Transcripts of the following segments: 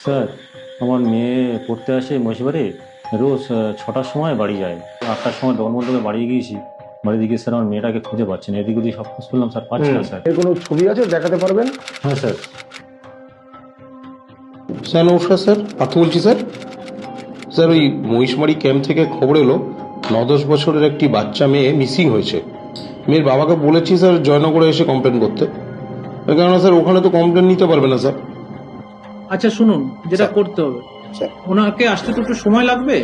Sir আমার মেয়ে পড়তে আসে মহিষবাড়ি রোজ ছটার সময় বাড়ি যায়। আটটার সময় ডরমন্ডলে বাড়ি গিয়েছি। বাড়িতে গিয়ে স্যার আমার মেয়েটাকে খুঁজে পাচ্ছি না। এদিক ওদিক সব খোঁজ করলাম স্যার পাচ্ছি না স্যার। এর কোনো ছবি আছে? দেখাতে পারবেন? হ্যাঁ স্যার। স্যার নমস্কার স্যার। পার্থ বলছি স্যার। স্যার ওই মহিষমারি ক্যাম্প থেকে খবর এলো ন দশ বছরের একটি বাচ্চা মেয়ে মিসিং হয়েছে। মেয়ের বাবাকে বলেছি স্যার জয়নগরে এসে কমপ্লেন করতে। কেননা স্যার ওখানে তো কমপ্লেন নিতে পারবে না স্যার। আচ্ছা শুনুন যেটা করতে হবে। স্যার। ওনাকে আসতে তো একটু সময় লাগবে।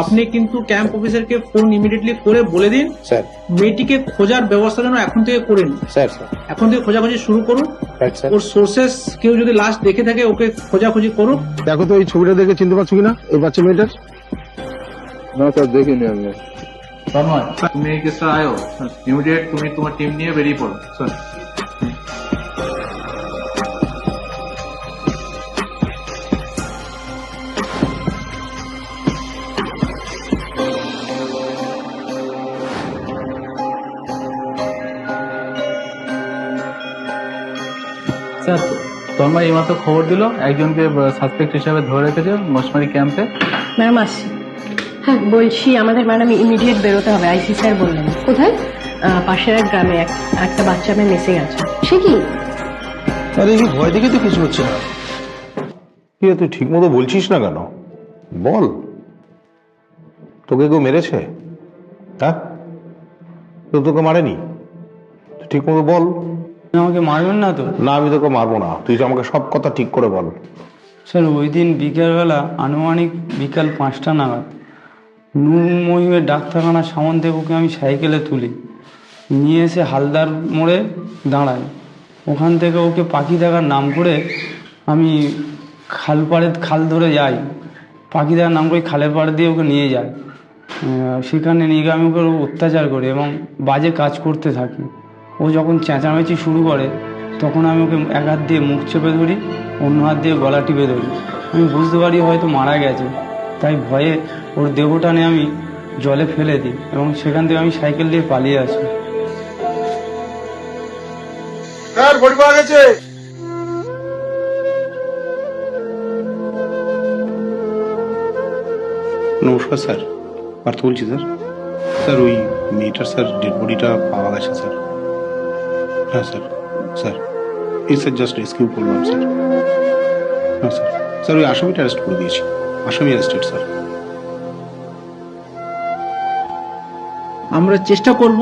আপনি কিন্তু ক্যাম্প অফিসারকে ফোন ইমিডিয়েটলি করে বলে দিন। স্যার। মেয়েটিকে খোঁজার ব্যবস্থা যেন এখন থেকে করে নিন। Sir sir. এখন থেকে খোঁজাখুঁজি শুরু করুন। স্যার ওর সোর্সেস কেউ যদি লাস্ট দেখে থাকে ওকে খোঁজাখুঁজি করুন। দেখো তো এই ছবিটা দেখে চিনতে পারছ কিনা? এই বাচ্চা মেয়েটার? না স্যার দেখিনি আমি। তন্ময় তুমি এই কেসটা আয়ো। ইমিডিয়েট তুমি তোমার টিম নিয়ে বেরিয়ে পড়ো স্যার। স্যার তন্ময় এইমাত্র খবর দিল একজনকে সাসপেক্ট হিসাবে ধরে রেখেছে মশমারি ক্যাম্পে ম্যাডাম আসছি। হ্যাঁ বলছি আমাদের ম্যাডাম ইমিডিয়েট বেরোতে হবে আইসি স্যার বললেন। কোথায়? পাশের এক গ্রামে একটা বাচ্চা মেয়ে মিসিং আছে। সে কি? আরে এই ভয় দেখে তো কিছু হচ্ছে না। কি তুই ঠিক মতো বলছিস না কেন? বল। তোকে কেউ মেরেছে? হ্যাঁ? তো তোকে মারেনি? তুই ঠিক মতো বল। আমাকে মারবেন না তো? না আমি তোকে মারবো না। তুই আমাকে সব কথা ঠিক করে বল। স্যার ওই দিন বিকেলবেলা আনুমানিক বিকাল পাঁচটা নাগাদ নূর মহিমের ডাক্তারখানার সামন ওকে আমি সাইকেলে তুলি। নিয়ে এসে হালদার মোড়ে দাঁড়াই। ওখান থেকে ওকে পাখি দেখার নাম করে আমি খাল পাড়ে খাল ধরে যাই। পাখি দেখার নাম করে খালের পাড়ে দিয়ে ওকে নিয়ে যাই। আহ, সেখানে নিয়ে গিয়ে আমি ওকে অত্যাচার করি এবং বাজে কাজ করতে থাকি। ও যখন চেঁচামেচি শুরু করে তখন আমি ওকে এক হাত দিয়ে মুখ চেপে ধরি অন্য হাত দিয়ে গলা টিপে ধরি। আমি বুঝতে পারি হয়তো মারা গেছে। তাই ভয়ে ওর দেহটা নিয়ে আমি জলে ফেলে দিই এবং সেখান থেকে আমি সাইকেল দিয়ে পালিয়ে আসি। গেছে। নমস্কার স্যার। পার্থ বলছি স্যার। স্যার ওই মেয়েটার স্যার ডেড বডিটা পাওয়া গেছে স্যার। হ্যাঁ স্যার। স্যার, এই স্যার জাস্ট রেস্কিউ করলাম, স্যার। হ্যাঁ স্যার। স্যার, ওই আসামিটা অ্যারেস্ট করে দিয়েছি। আসামি অ্যারেস্টেড স্যার। আমরা চেষ্টা করব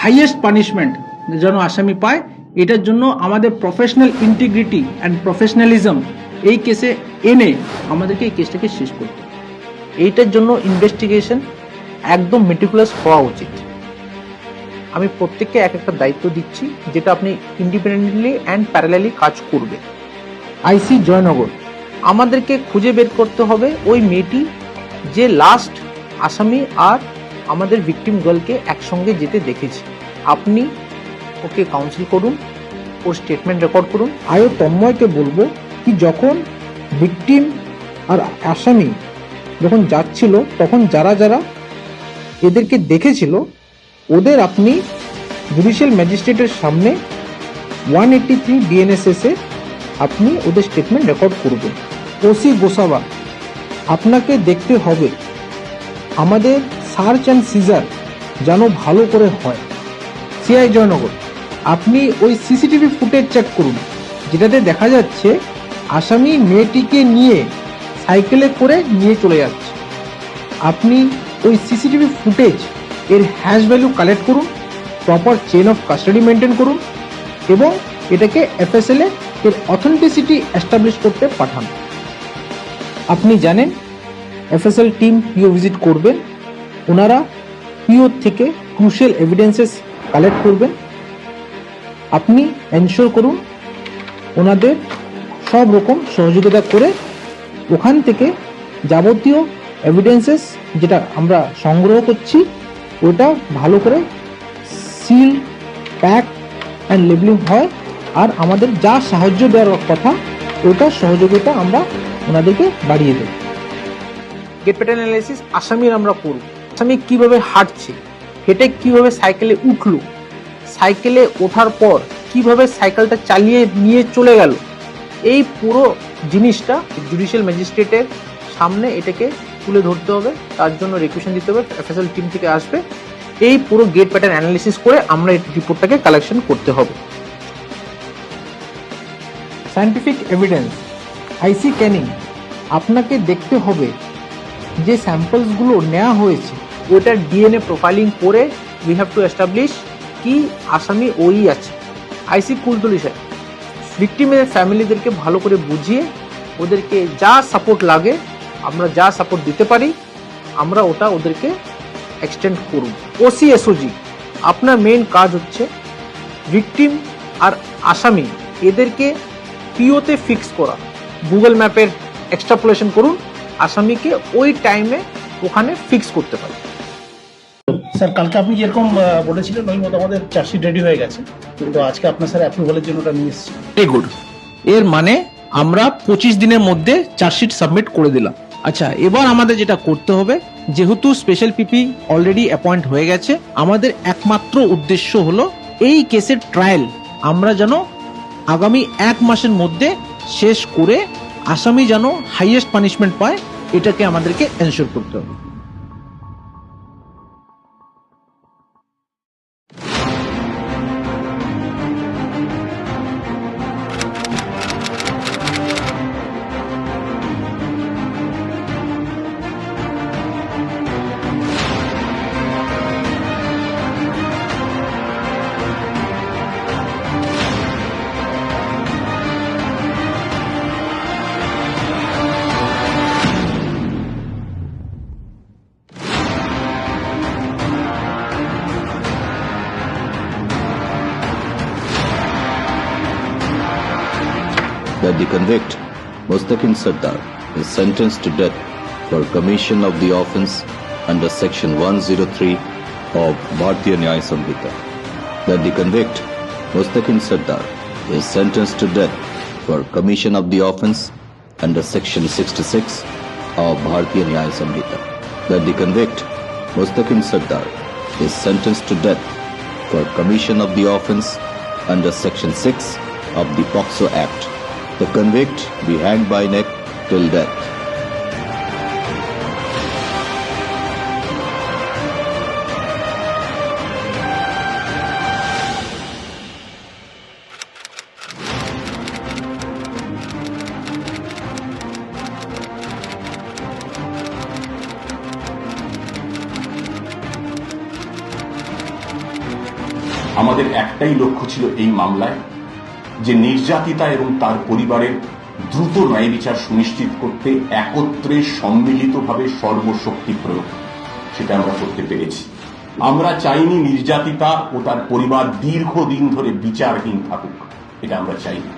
হাইয়েস্ট পানিশমেন্ট যেন আসামি পায়। এটার জন্য আমাদের প্রফেশনাল ইন্টিগ্রিটি অ্যান্ড প্রফেশনালিজম এই কেসে এনে আমাদেরকে এই কেসটাকে শেষ করতে। এইটার জন্য ইনভেস্টিগেশন একদম মেটিকুলাস হওয়া উচিত। আমি প্রত্যেককে এক একটা দায়িত্ব দিচ্ছি যেটা আপনি ইন্ডিপেন্ডেন্টলি অ্যান্ড প্যারালালি কাজ করবে। আইসি জয়নগর। আমাদেরকে খুঁজে বের করতে হবে ওই মেয়েটি যে লাস্ট আসামি আর আমাদের ভিকটিম গার্লকে একসঙ্গে যেতে দেখেছি। আপনি ওকে কাউন্সিল করুন ওর স্টেটমেন্ট রেকর্ড করুন। আয়ো তন্ময়কে বলব কি যখন ভিকটিম আর আসামি যখন যাচ্ছিল তখন যারা যারা এদেরকে দেখেছিল ওদের আপনি জুডিশিয়াল ম্যাজিস্ট্রেটের সামনে ওয়ান এইট্টি থ্রি বিএনএসএসে আপনি ওদের স্টেটমেন্ট রেকর্ড করবেন। ওসি গোসাবা, আপনাকে দেখতে হবে, আমাদের সার্চ অ্যান্ড সিজার যেন ভালো করে হয়। সিআই জয়নগর, আপনি ওই সিসিটিভি ফুটেজ চেক করুন, যেটাতে দেখা যাচ্ছে আসামি মেয়েটিকে নিয়ে সাইকেলে করে নিয়ে চলে যাচ্ছে। আপনি ওই সিসিটিভি ফুটেজ এর হ্যাশ ভ্যালু কালেক্ট করুন proper chain of custody maintain করুন এবং এটাকে এফএসএল এর অথেন্টিসিটি এস্টাবলিশ করতে পাঠান। আপনি জানেন এফএসএল টিম পিও ভিজিট করবেন ওনারা পিও থেকে ক্রুশিয়াল এভিডেন্সেস কালেক্ট করবেন। আপনি এনশোর করুন, ওনাদের সব রকম সহযোগিতা করে ওখান থেকে যাবতীয় এভিডেন্সেস যেটা আমরা সংগ্রহ করছি ওটা ভালো করে সিল প্যাক অ্যান্ড লেবলিং হয়। আর আমাদের যা সাহায্য দেওয়ার কথা, ওটা সহযোগিতা আমরা ওনাদেরকে বাড়িয়ে দেব। গেট প্যাটার্ন অ্যানালাইসিস আসামির আমরা করব। আসামি কীভাবে হাঁটছে, হেঁটে কীভাবে সাইকেলে উঠল সাইকেলে ওঠার পর কীভাবে সাইকেলটা চালিয়ে নিয়ে চলে গেল, এই পুরো জিনিসটা জুডিশিয়াল ম্যাজিস্ট্রেটের সামনে এটাকে তুলে ধরতে হবে, তার জন্য রিকুয়েশন দিতে হবে এফএসএল টিম থেকে আসবে। এই পুরো গেট প্যাটার্ন অ্যানালিসিস করে আমরা এই রিপোর্টটাকে কালেকশন করতে হবে। সায়েন্টিফিক এভিডেন্স আইসি ক্যানিং আপনাকে দেখতে হবে যে স্যাম্পলসগুলো নেওয়া হয়েছে, ওটার ডিএনএ প্রোফাইলিং করে উই হ্যাভ টু এস্টাবলিশ কি আসামি ওই আছে। আইসি কুলতলি স্যার ভিক্টিমের ফ্যামিলিদেরকে ভালো করে বুঝিয়ে, ওদেরকে যা সাপোর্ট লাগে আমরা যা সাপোর্ট দিতে পারি আমরা ওটা ওদেরকে এক্সটেন্ড করব। ওসি এসওজি আপনার মেন কাজ হচ্ছে ভিকটিম আর আসামি এদেরকে পিওতে ফিক্স করা। গুগল ম্যাপের এক্সট্রাপোলেশন করুন আসামিকে ওই টাইমে ওখানে ফিক্স করতে পারে। স্যার কালকে আপনি যেরকম বলেছিলেন ওই মতো আমাদের চার্জশিট রেডি হয়ে গেছে। কিন্তু আজকে আপনার স্যার অ্যাপ্রুভালের জন্য ওটা নিয়ে এসেছি গুড এর মানে আমরা পঁচিশ দিনের মধ্যে চার্জশিট সাবমিট করে দিলাম। আচ্ছা এবার আমাদের যেটা করতে হবে, যেহেতু স্পেশাল পিপি অলরেডি অ্যাপয়েন্ট হয়ে গেছে, আমাদের একমাত্র উদ্দেশ্য হলো এই কেসের ট্রায়াল আমরা যেন আগামী এক মাসের মধ্যে শেষ করে আসামি যেন হাইয়েস্ট পানিশমেন্ট পায়, এটাকে আমাদেরকে এনশোর করতে হবে। That the convict Mustaqim Sardar is sentenced to death for commission of the offence under section 103 of Bharatiya Nyaya Samhita. That the convict Mustaqim Sardar is sentenced to death for commission of the offence under section 66 of Bharatiya Nyaya Samhita. That the convict Mustaqim Sardar is sentenced to death for commission of the offence under section 6 of the POXO Act. The convict be hanged by neck till death. আমাদের একটাই লক্ষ্য ছিল এই মামলায় যে নির্যাতিতা এবং তার পরিবারের দ্রুত ন্যায় বিচার সুনিশ্চিত করতে একত্রে সম্মিলিতভাবে সর্বশক্তি প্রয়োগ, সেটা আমরা করতে পেরেছি। আমরা চাইনি নির্যাতিতা ও তার পরিবার দীর্ঘদিন ধরে বিচারহীন থাকুক, এটা আমরা চাইনি।